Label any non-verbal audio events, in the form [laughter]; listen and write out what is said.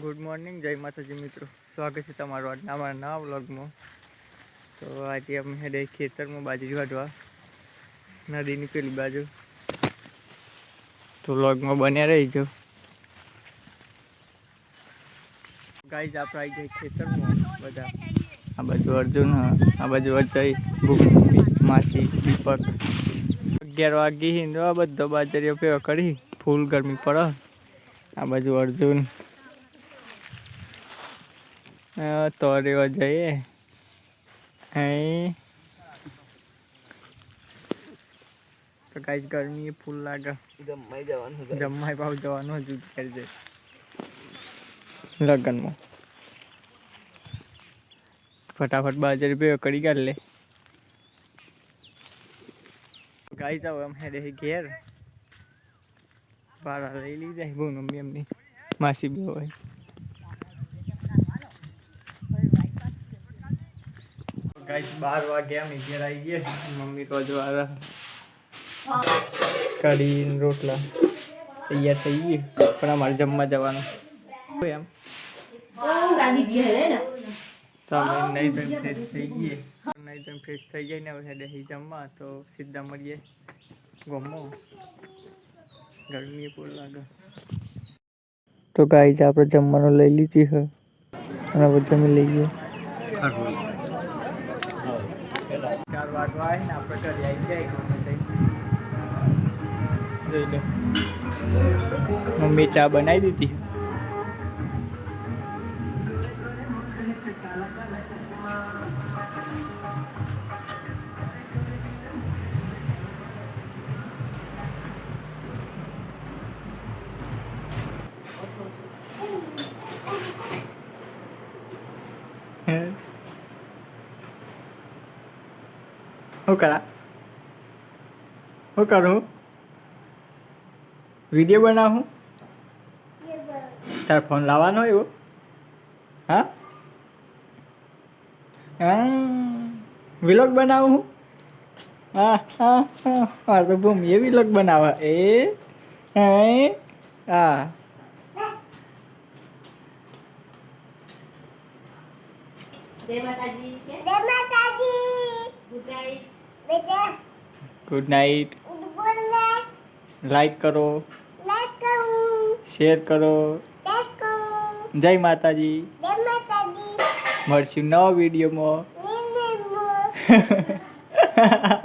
Good morning જય માતાજી મિત્રો. સ્વાગત છે તમારું આજના અમારા નવા વ્લોગમાં તો આજે અમે હેડે ખેતરમાં બાજરી વાઢવા. નદીની પેલી બાજુ. તો વ્લોગમાં બન્યા રહીજો. ગાઈઝ આપણે આવી જાય ખેતરમાં બધા. આ બાજુ અર્જુન, આ બાજુ અજય ભૂગી માસી, દીપક. અગિયાર વાગી હિન્દુ આ બધો બાજરીઓ પેવા કરી. ફૂલ ગરમી પડે. આ બાજુ અર્જુન. તો રેવા જઈએ. અહીં. તો કાંઈ ગરમી ફૂલ લાગે. જમવાઈ જવાનું છે. જમવાય ભાવ જવાનું હજુ ઘેર જાય લગ્નમાં. ફટાફટ બાજર રૂપિયા કરી કાઢ લે. ગાઈ જાઓ એમ હેડે ઘેર. ભાડા લઈ લઈ જાય બહુ મમ્મી એમની. માસી બી હોય. ગાઈસ બાર વાગે અમે ઘેર આવી ગયા. મમ્મી રોજવાર કઢી રોટલા. તૈયાર થઈ ગઈ. પણ અમારે જમવા જવાનું. એમ? ગાડી ગઈ હે ને. તો અમે નહીં તો ફ્રેશ થઈ ગઈએ. નહીં તો ફ્રેશ થઈ જાય ને હવે જમવા. તો સીધા મળીએ. ગમો. ગરમી પૂર લાગે. તો ગાઈઝ આપણે જમવાનું લઈ લીધી હે. અને હવે જમી લઈએ. ચાર વાગવા આવે ને આપણે ઘરે આવી જાય જોઈ લે. મમ્મી ચા બનાવી દીધી હે શું કરા શું કરું વીડિયો બનાવું? તાર ફોન લાવવાનો એવો? હા? વિલોગ બનાવું? હું હા હા. હા મારે તો ભૂમિ એ વિલોગ બનાવે એ હે? હા. જય માતાજી. જય માતાજી. ગુડ ગુડ નાઇટ લાઈક કરો. શેર કરો. જય માતાજી. મળશું નવા વિડીયોમાં. [laughs]